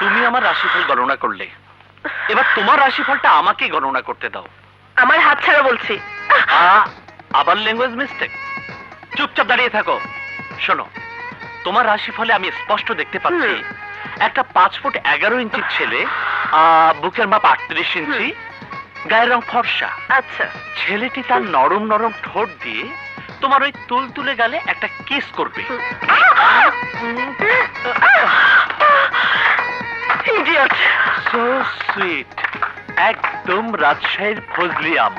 তুমি আমার রাশিফল গণনা করলে। এবার তোমার রাশিফলটা আমাকে গণনা করতে দাও। আমার হাত ছাড়া বলছি। আবার ল্যাঙ্গুয়েজ মিস্টেক চুপচাপ দাঁড়িয়ে থাকো। শোনো তোমার রাশিফলে আমি স্পষ্ট দেখতে পাচ্ছি একটা পাঁচ ফুট এগারো ইঞ্চির ছেলে বুকের মাপ আটত্রিশ ইঞ্চি গায়ের রং ফর্সা। আচ্ছা। ছেলেটি তার নরম নরম ঠোঁট দিয়ে তোমার ওই তুল তুলে গেলে একটা কিস করবে। ইডিয়ট সো সুইট একদম রাজশাহীর ফজলি আম।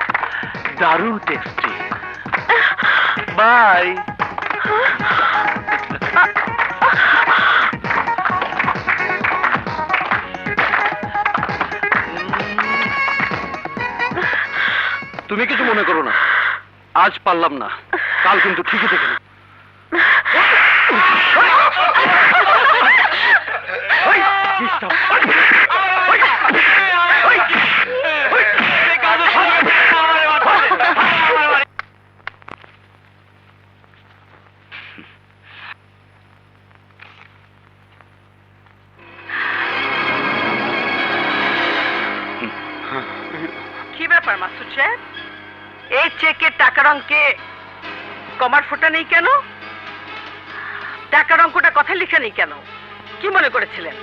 দারুণ টেস্টি বাই তুমি কিছু মনে করো না। আজ পারলাম না। কাল কিন্তু ঠিকই দেখে নেব। ওই, disturb। ওই, ওই, ওই, কি ব্যাপার মাসুদ সাহেব এই চেকের টাকার কমার ফোটা নেই কেন? টাকার অঙ্কটা কথা লিখে নেই কেন? কি মনে করেছিলেন?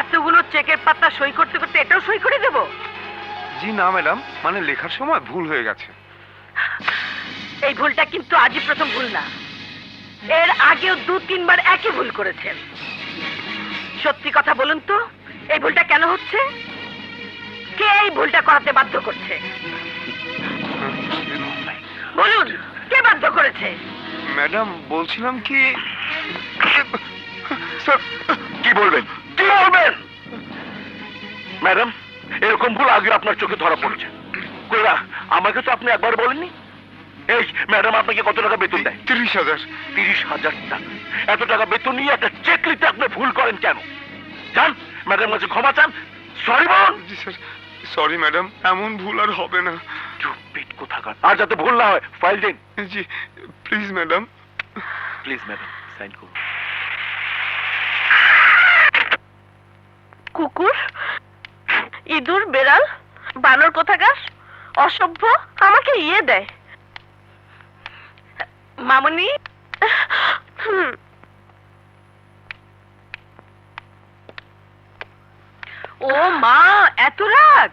এতগুলো চেকের পাতা সই করতে করতে এটাও সই করে দেব? জি না ম্যাডাম। মানে লেখার সময় ভুল হয়ে গেছে। এই ভুলটা কিন্তু আজই প্রথম ভুল না। এর আগেও দু তিনবার একই ভুল করেছেন। সত্যি কথা বলুন তো এই ভুলটা কেন হচ্ছে? কে এই ভুলটা করাতে বাধ্য করছে? বলুন কে বাধ্য করেছে? ম্যাডাম বলছিলাম কি কি বলবেন? ম্যাডাম এরকম ভুল আগে আপনার চোখে ধরা পড়েছে। কইরা আমাকে তো আপনি একবার বলেননি? এই ম্যাডাম আপনাকে কত টাকা বেতন দেয়? তিরিশ হাজার। তিরিশ হাজার টাকা। এত টাকা বেতন নিয়ে একটা চেক লিখতে আপনি ভুল করেন কেন? জান ম্যাডাম কাছে ক্ষমা চান। সরি বল জি স্যার। সরি ম্যাডাম এমন ভুল আর হবে না। চুপ পিট কোথাকার। আর যাতে ভুল না হয় ফাইল দিন। জি please madam. Please madam sign করুন। কুকুর ইঁদুর বেড়াল বানর কোথাকার অসভ্য আমাকে ইয়ে দেয়। মামনি? ও মা এত রাগ!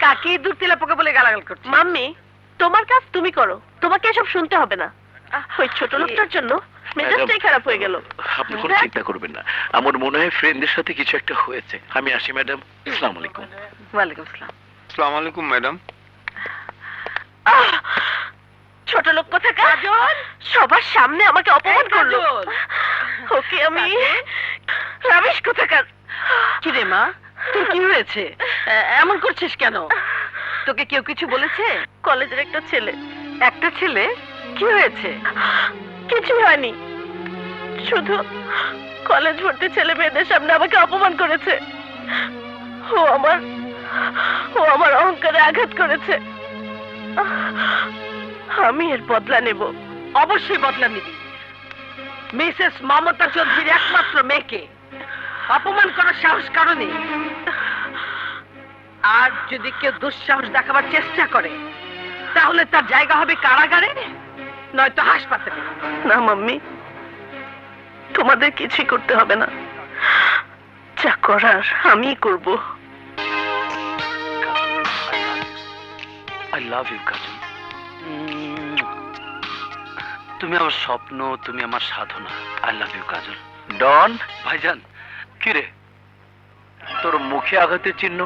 কাকে ইঁদুর তেলা পোকা বলে গালাগাল করছে মাম্মি তোমার কাজ তুমি করো। তোমাকে এসব শুনতে হবে না। ওই ছোট লোকটার জন্য মেজাজটাই খারাপ হয়ে গেল। আপনি কোনো চিন্তা করবেন না। আমার মনে হয় ফ্রেন্ডদের সাথে কিছু একটা হয়েছে। আমি আসি ম্যাডাম আসসালামু আলাইকুম। ওয়ালাইকুম আসসালাম। আসসালামু আলাইকুম ম্যাডাম ছোট লোক কথা কাজল সবার সামনে আমাকে অপমান করল। ওকে আমি রামেশ কোথাকার? কি রে মা? তোর কি হয়েছে? এমন করছিস কেন? তোকে কেউ কিছু বলেছে? কলেজের একটা ছেলে। একটা ছেলে? কি হয়েছে? কিছুই হয়নি। শুধু কলেজ ভর্তি ছেলে মেয়েদের সামনে আমাকে অপমান করেছে। ও আমার ও আমার অহংকারে আঘাত করেছে। আমি এর বদলা নেব। অবশ্যই বদলা নিবি। মিসেস মমতা চৌধুরীর একমাত্র মেয়েকে অপমান করার সাহস কারণে আর যদি কেউ দুঃসাহস দেখাবার চেষ্টা করে, তাহলে তার জায়গা হবে কারাগারে? নয়তো হাসপাতালে। না মাম্মি তোমাদের কিছুই করতে হবে না। যা করার আমি করব। আই লাভ ইউ কাজল তুমি আমার স্বপ্ন তুমি আমার সাধনা। আই লাভ ইউ কাজল ডন ভাইজান কি রে তোর মুখে আঘাতের চিহ্ন?